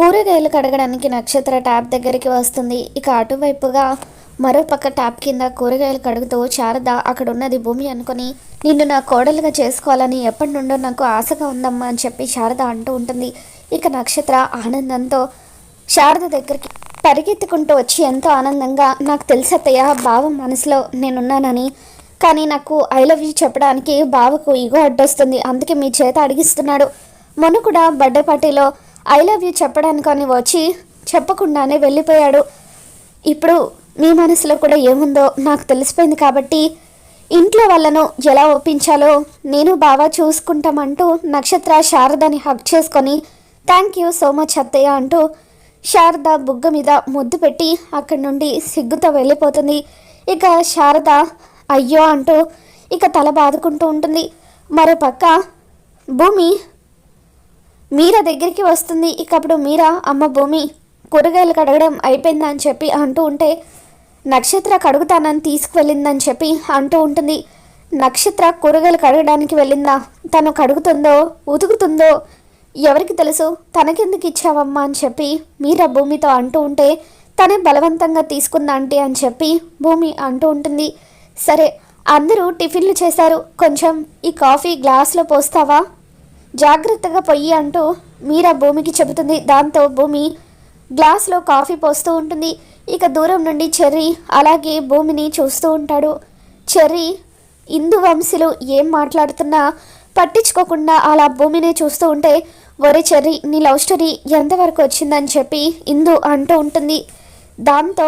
కూరగాయలు కడగడానికి నక్షత్ర ట్యాప్ దగ్గరికి వస్తుంది. ఇక అటువైపుగా మరో పక్క ట్యాప్ కింద కూరగాయలు కడుగుతూ శారద అక్కడ ఉన్నది భూమి అనుకుని నిన్ను నా కోడలుగా చేసుకోవాలని ఎప్పటి నుండో నాకు ఆశగా ఉందమ్మా అని చెప్పి శారద అంటూ ఉంటుంది. ఇక నక్షత్ర ఆనందంతో శారద దగ్గరికి పరిగెత్తుకుంటూ వచ్చి ఎంతో ఆనందంగా నాకు తెలిసత్తయ్య బావ మనసులో నేనున్నానని కానీ నాకు ఐ లవ్ యూ చెప్పడానికి బావకు ఇగో అడ్డొస్తుంది. అందుకే మీ చేత అడిగిస్తున్నాడు. మొన్న కూడా బర్త్డే పార్టీలో ఐ లవ్ యూ చెప్పడానికని వచ్చి చెప్పకుండానే వెళ్ళిపోయాడు. ఇప్పుడు మీ మనసులో కూడా ఏముందో నాకు తెలిసిపోయింది కాబట్టి ఇంట్లో వాళ్ళను ఎలా ఒప్పించాలో నేను బాగా చూసుకుంటామంటూ నక్షత్ర శారదని హక్ చేసుకొని థ్యాంక్ యూ సో మచ్ అత్తయ్య అంటూ శారద బుగ్గ మీద ముద్దు పెట్టి అక్కడి నుండి సిగ్గుతో వెళ్ళిపోతుంది. ఇక శారద అయ్యో అంటూ ఇక తల బాదుకుంటూ ఉంటుంది. మరో పక్క భూమి మీరా దగ్గరికి వస్తుంది. ఇక అప్పుడు మీరా అమ్మ భూమి కూరగాయలు కడగడం అయిపోయిందా అని చెప్పి అంటూ ఉంటే నక్షత్ర కడుగుతానని తీసుకువెళ్ళిందని చెప్పి అంటూ ఉంటుంది. నక్షత్ర కూరగాయలు కడగడానికి వెళ్ళిందా? తను కడుగుతుందో ఉతుకుతుందో ఎవరికి తెలుసు? తనకెందుకు ఇచ్చావమ్మా అని చెప్పి మీరా భూమితో అంటూ ఉంటే తనే బలవంతంగా తీసుకుందా ఆంటీ అని చెప్పి భూమి అంటూ ఉంటుంది. సరే అందరూ టిఫిన్లు చేశారు. కొంచెం ఈ కాఫీ గ్లాస్లో పోస్తావా? జాగ్రత్తగా పొయ్యి అంటూ మీరా భూమికి చెబుతుంది. దాంతో భూమి గ్లాస్లో కాఫీ పోస్తూ ఉంటుంది. ఇక దూరం నుండి చెర్రీ అలాగే భూమిని చూస్తూ ఉంటాడు. చెర్రీ ఇందు వంశీలు ఏం మాట్లాడుతున్నా? పట్టించుకోకుండా అలా భూమిని చూస్తూ ఉంటే ఒరే చెర్రీ నీ లవ్ స్టోరీ ఎంతవరకు వచ్చిందని చెప్పి ఇందు అంటూ ఉంటుంది. దాంతో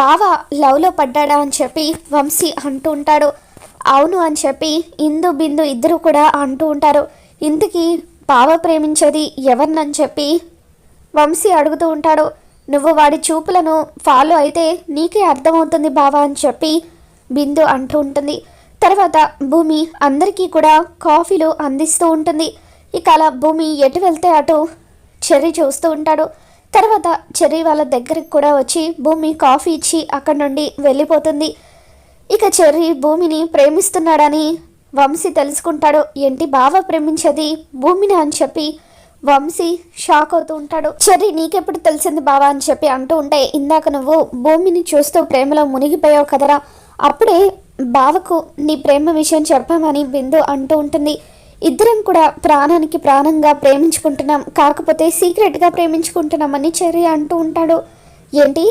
బావ లవ్లో పడ్డాడా అని చెప్పి వంశీ అంటూ ఉంటాడు. అవును అని చెప్పి ఇందు బిందు ఇద్దరు కూడా అంటూ ఉంటారు. ఇంతకీ బావ ప్రేమించేది ఎవరినని చెప్పి వంశీ అడుగుతూ ఉంటాడు. నువ్వు వాడి చూపులను ఫాలో అయితే నీకే అర్థమవుతుంది బావా అని చెప్పి బిందు అంటూ ఉంటుంది. తర్వాత భూమి అందరికీ కూడా కాఫీలు అందిస్తూ ఉంటుంది. ఇక అలా భూమి ఎటు వెళ్తే అటు చెర్రీ చూస్తూ ఉంటాడు. తర్వాత చెర్రీ వాళ్ళ దగ్గరికి కూడా వచ్చి భూమి కాఫీ ఇచ్చి అక్కడి నుండి వెళ్ళిపోతుంది. ఇక చెర్రీ భూమిని ప్రేమిస్తున్నాడని వంశీ తెలుసుకుంటాడు ఏంటి బావ ప్రేమించేది? భూమిని అని చెప్పి వంశీ షాక్ అవుతూ ఉంటాడు. చెర్రీ నీకెప్పుడు తెలిసింది బావా అని చెప్పి అంటూ ఉంటే ఇందాక నువ్వు భూమిని చూస్తూ ప్రేమలో మునిగిపోయావు కదరా? అప్పుడే బావకు నీ ప్రేమ విషయం చెప్పామని బిందు అంటూ ఉంటుంది. ఇద్దరం కూడా ప్రాణానికి ప్రాణంగా ప్రేమించుకుంటున్నాం. కాకపోతే సీక్రెట్గా ప్రేమించుకుంటున్నామని చెర్రీ అంటూ ఉంటాడు. ఏంటి?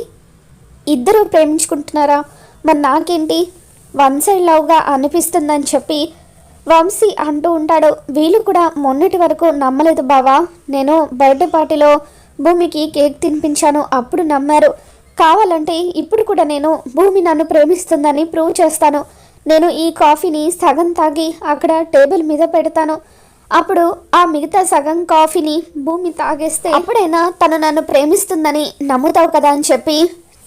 ఇద్దరు ప్రేమించుకుంటున్నారా? మరి నాకేంటి? వన్ సైడ్ లవ్గా అనిపిస్తుందని చెప్పి వంశీ అంటూ ఉంటాడు. వీళ్ళు కూడా మొన్నటి వరకు నమ్మలేదు బావా. నేను బర్త్డే పార్టీలో భూమికి కేక్ తినిపించాను. అప్పుడు నమ్మారు. కావాలంటే ఇప్పుడు కూడా నేను భూమి నన్ను ప్రేమిస్తుందని ప్రూవ్ చేస్తాను. నేను ఈ కాఫీని సగం తాగి అక్కడ టేబుల్ మీద పెడతాను. అప్పుడు ఆ మిగతా సగం కాఫీని భూమి తాగేస్తే అప్పుడైనా తను నన్ను ప్రేమిస్తుందని నమ్ముతావు కదా అని చెప్పి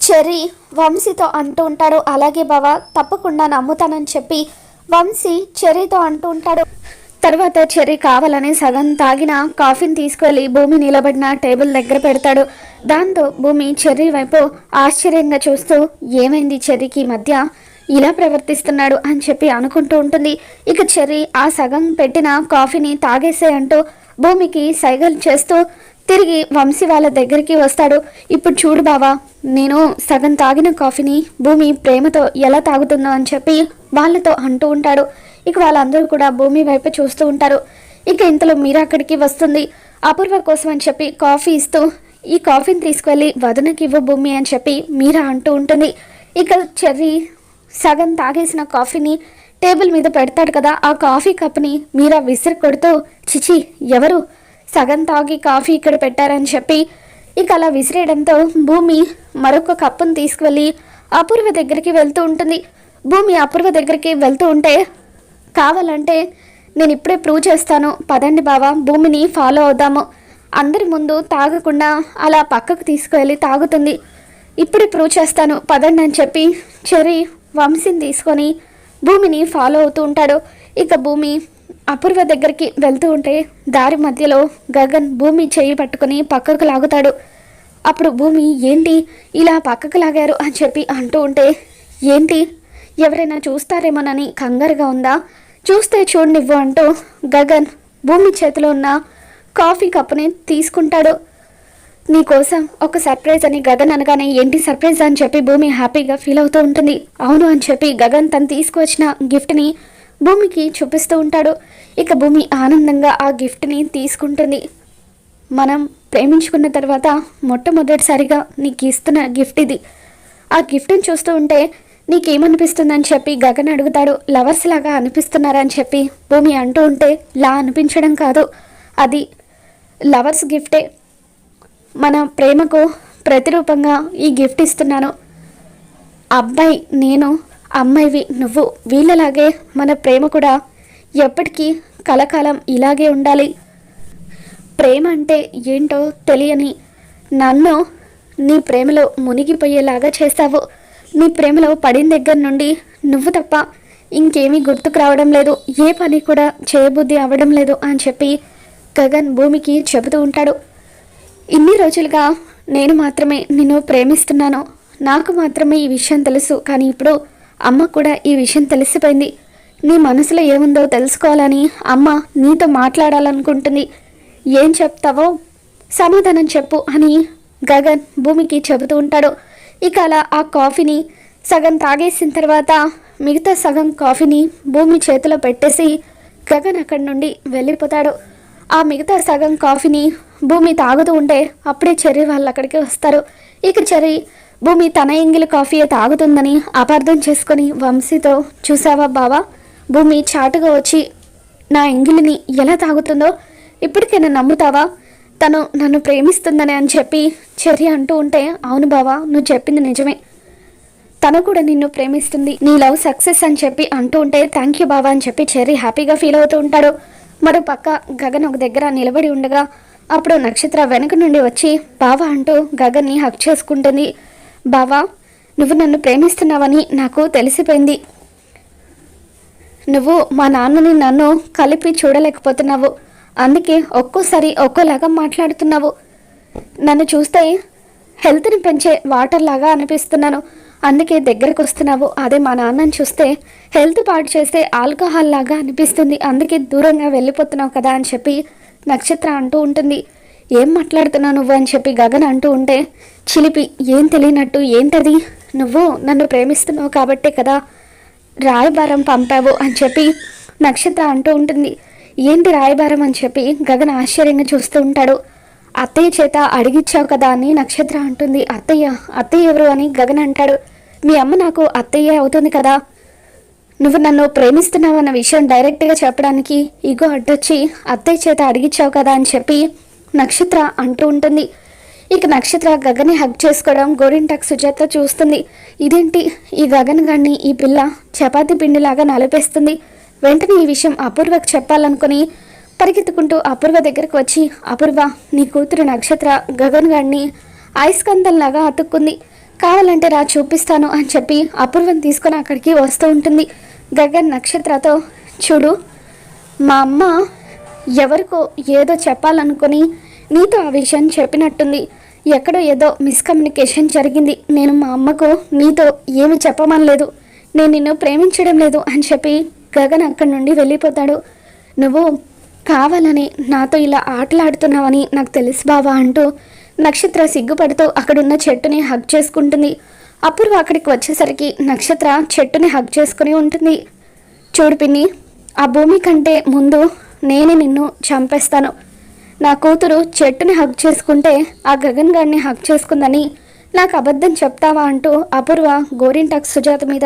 చెర్రీ వంశీతో అంటూ ఉంటాడు. అలాగే బావా తప్పకుండా నమ్ముతానని చెప్పి వంశీ చెర్రీతో అంటూ ఉంటాడు. తర్వాత చెర్రీ కావాలని సగం తాగిన కాఫీని తీసుకెళ్ళి భూమి నిలబడిన టేబుల్ దగ్గర పెడతాడు. దాంతో భూమి చెర్రీ వైపు ఆశ్చర్యంగా చూస్తూ ఏమైంది చెర్రీకి మధ్య? ఇలా ప్రవర్తిస్తున్నాడు అని చెప్పి అనుకుంటూ ఉంటుంది. ఇక చెర్రీ ఆ సగం పెట్టిన కాఫీని తాగేసే అంటూ భూమికి సైగలు చేస్తూ తిరిగి వంశీ వాళ్ళ దగ్గరికి వస్తాడు. ఇప్పుడు చూడు బావా నేను సగం తాగిన కాఫీని భూమి ప్రేమతో ఎలా తాగుతుందో అని చెప్పి వాళ్ళతో అంటూ ఉంటాడు. ఇక వాళ్ళందరూ కూడా భూమి వైపు చూస్తూ ఉంటారు. ఇక ఇంతలో మీరా అక్కడికి వస్తుంది. అపూర్వ కోసం అని చెప్పి కాఫీ ఇస్తూ ఈ కాఫీని తీసుకువెళ్ళి వదనకి ఇవ్వు భూమి అని చెప్పి మీరా అంటూ ఉంటుంది. ఇక చెర్రీ సగం తాగేసిన కాఫీని టేబుల్ మీద పెడతాడు కదా. ఆ కాఫీ కప్ని మీరా విసిరి కొడుతూ చిచి ఎవరు? సగం తాగి కాఫీ ఇక్కడ పెట్టారని చెప్పి ఇక అలా విసిరేయడంతో భూమి మరొక కప్పును తీసుకువెళ్ళి అపూర్వ దగ్గరికి వెళ్తూ ఉంటుంది. భూమి అపూర్వ దగ్గరికి వెళ్తూ ఉంటే కావాలంటే నేను ఇప్పుడే ప్రూవ్ చేస్తాను. పదండి బావా భూమిని ఫాలో అవుదాము. అందరి ముందు తాగకుండా అలా పక్కకు తీసుకువెళ్ళి తాగుతుంది. ఇప్పుడే ప్రూవ్ చేస్తాను. పదండి అని చెప్పి చెరి వంశీని తీసుకొని భూమిని ఫాలో అవుతూ ఉంటాడు. ఇక భూమి అపూర్వ దగ్గరికి వెళ్తూ ఉంటే దారి మధ్యలో గగన్ భూమి చేయి పట్టుకుని పక్కకు లాగుతాడు. అప్పుడు భూమి ఏంటి? ఇలా పక్కకు లాగారు? అని చెప్పి అంటూ ఉంటే ఏంటి? ఎవరైనా చూస్తారేమోనని కంగారుగా ఉందా? చూస్తే చూడనివ్వు అంటూ గగన్ భూమి చేతిలో ఉన్న కాఫీ కప్పుని తీసుకుంటాడు. నీకోసం ఒక సర్ప్రైజ్ అని గగన్ అనగానే ఏంటి సర్ప్రైజ్? అని చెప్పి భూమి హ్యాపీగా ఫీల్ అవుతూ ఉంటుంది. అవును అని చెప్పి గగన్ తను తీసుకువచ్చిన గిఫ్ట్ని భూమికి చూపిస్తూ ఉంటాడు. ఇక భూమి ఆనందంగా ఆ గిఫ్ట్ని తీసుకుంటుంది. మనం ప్రేమించుకున్న తర్వాత మొట్టమొదటిసారిగా నీకు ఇస్తున్న గిఫ్ట్ ఇది. ఆ గిఫ్ట్ని చూస్తూ ఉంటే నీకేమనిపిస్తుందని చెప్పి గగన్ అడుగుతాడు. లవర్స్ లాగా అనిపిస్తున్నారని చెప్పి భూమి అంటూ ఉంటే లా అనిపించడం కాదు. అది లవర్స్ గిఫ్టే. మన ప్రేమకు ప్రతిరూపంగా ఈ గిఫ్ట్ ఇస్తున్నాను. అబ్బాయి నేను అమ్మాయివి నువ్వు వీళ్ళలాగే మన ప్రేమ కూడా ఎప్పటికీ కలకాలం ఇలాగే ఉండాలి. ప్రేమ అంటే ఏంటో తెలియని నన్ను నీ ప్రేమలో మునిగిపోయేలాగా చేస్తావు. నీ ప్రేమలో పడిన దగ్గర నుండి నువ్వు తప్ప ఇంకేమీ గుర్తుకు రావడం లేదు. ఏ పని కూడా చేయబుద్ధి అవ్వడం లేదు అని చెప్పి గగన్ భూమికి చెబుతూ ఉంటాడు. ఇన్ని రోజులుగా నేను మాత్రమే నిన్ను ప్రేమిస్తున్నాను. నాకు మాత్రమే ఈ విషయం తెలుసు. కానీ ఇప్పుడు అమ్మ కూడా ఈ విషయం తెలిసిపోయింది. నీ మనసులో ఏముందో తెలుసుకోవాలని అమ్మ నీతో మాట్లాడాలనుకుంటుంది. ఏం చెప్తావో? సమాధానం చెప్పు అని గగన్ భూమికి చెబుతూ ఉంటాడు. ఇక అలా ఆ కాఫీని సగం తాగేసిన తర్వాత మిగతా సగం కాఫీని భూమి చేతిలో పెట్టేసి గగన్ అక్కడి నుండి వెళ్ళిపోతాడు. ఆ మిగతా సగం కాఫీని భూమి తాగుతూ ఉంటే అప్పుడే చెర్రీ వాళ్ళు అక్కడికి వస్తారు. ఇక చెర్రీ భూమి తన ఎంగిలి కాఫీయే తాగుతుందని అపార్థం చేసుకుని వంశీతో చూసావా బావా భూమి చాటుగా వచ్చి నా ఎంగిలిని ఎలా తాగుతుందో ఇప్పటికైనా నమ్ముతావా? తను నన్ను ప్రేమిస్తుందని అని చెప్పి చెర్రి అంటూ ఉంటే అవును బావా నువ్వు చెప్పింది నిజమే. తను కూడా నిన్ను ప్రేమిస్తుంది నీ లవ్ సక్సెస్ అని చెప్పి అంటూ ఉంటే థ్యాంక్ యూ బావా అని చెప్పి చెర్రీ హ్యాపీగా ఫీల్ అవుతూ ఉంటాడు. మరో పక్క గగన్ ఒక దగ్గర నిలబడి ఉండగా అప్పుడు నక్షత్ర వెనక నుండి వచ్చి బావా అంటూ గగన్ని హక్ చేసుకుంటుంది. బావా నువ్వు నన్ను ప్రేమిస్తున్నావని నాకు తెలిసిపోయింది. నువ్వు మా నాన్నని నన్ను కలిపి చూడలేకపోతున్నావు. అందుకే ఒక్కోసారి ఒక్కోలాగా మాట్లాడుతున్నావు. నన్ను చూస్తే హెల్త్ని పెంచే వాటర్ లాగా అనిపిస్తున్నాను. అందుకే దగ్గరకు వస్తున్నావు. అదే మా నాన్నని చూస్తే హెల్త్ పాడు చేస్తే ఆల్కహాల్ లాగా అనిపిస్తుంది. అందుకే దూరంగా వెళ్ళిపోతున్నావు కదా అని చెప్పి నక్షత్ర అంటూ ఉంటుంది. ఏం మాట్లాడుతున్నావు నువ్వు అని చెప్పి గగన్ అంటూ ఉంటే చిలిపి ఏం తెలియనట్టు ఏంటది? నువ్వు నన్ను ప్రేమిస్తున్నావు కాబట్టే కదా రాయబారం పంపావు అని చెప్పి నక్షత్ర అంటూ ఉంటుంది. ఏంటి రాయబారం అని చెప్పి గగన్ ఆశ్చర్యంగా చూస్తూ ఉంటాడు. అత్తయ్య చేత అడిగిచ్చావు కదా అని నక్షత్ర అంటుంది. అత్తయ్య అత్తయ్య ఎవరు అని గగన్ అంటాడు. మీ అమ్మ నాకు అత్తయ్య అవుతుంది కదా. నువ్వు నన్ను ప్రేమిస్తున్నావు అన్న విషయం డైరెక్ట్గా చెప్పడానికి ఇగో అడ్డొచ్చి అత్తయ్య చేత అడిగిచ్చావు కదా అని చెప్పి నక్షత్ర అంటూ ఉంటుంది. ఇక నక్షత్ర గగని హగ్ చేసుకోవడం గోరింటాక్ సుజాత చూస్తుంది. ఇదేంటి? ఈ గగన్ గాన్ని ఈ పిల్ల చపాతి పిండిలాగా నలిపేస్తుంది. వెంటనే ఈ విషయం అపూర్వకు చెప్పాలనుకుని పరిగెత్తుకుంటూ అపూర్వ దగ్గరకు వచ్చి అపూర్వ నీ కూతురు నక్షత్ర గగన్ గాడిని ఐస్కందంలాగా అతుక్కుంది. కావాలంటే రా చూపిస్తాను అని చెప్పి అపూర్వం తీసుకొని అక్కడికి వస్తూ ఉంటుంది. గగన్ నక్షత్రతో చూడు మా అమ్మ ఎవరికో ఏదో చెప్పాలనుకుని నీతో ఆ విషయం చెప్పినట్టుంది. ఎక్కడో ఏదో మిస్కమ్యూనికేషన్ జరిగింది. నేను మా అమ్మకు నీతో ఏమి చెప్పమనలేదు. నేను నిన్ను ప్రేమించడం లేదు అని చెప్పి గగన్ అక్కడి నుండి వెళ్ళిపోతాడు. నువ్వు కావాలని నాతో ఇలా ఆటలాడుతున్నావని నాకు తెలుసు బావా అంటూ నక్షత్ర సిగ్గుపడుతూ అక్కడున్న చెట్టుని హగ్ చేసుకుంటుంది. అప్పుడు అక్కడికి వచ్చేసరికి నక్షత్ర చెట్టుని హగ్ చేసుకుని ఉంటుంది. చూడు పిన్ని ఆ భూమి కంటే ముందు నేనే నిన్ను చంపేస్తాను. నా కూతురు చెట్టుని హక్ చేసుకుంటే ఆ గగన్ గారిని హక్ చేసుకుందని నాకు అబద్ధం చెప్తావా అంటూ అపూర్వ గోరింటాక్ సుజాత మీద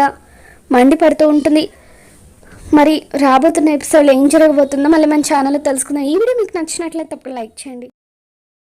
మండిపడుతూ ఉంటుంది. మరి రాబోతున్న ఎపిసోడ్లో ఏం జరగబోతుందో మళ్ళీ మన ఛానల్లో తెలుసుకుందాం. ఈ వీడియో మీకు నచ్చినట్లయితే తప్పుడు లైక్ చేయండి.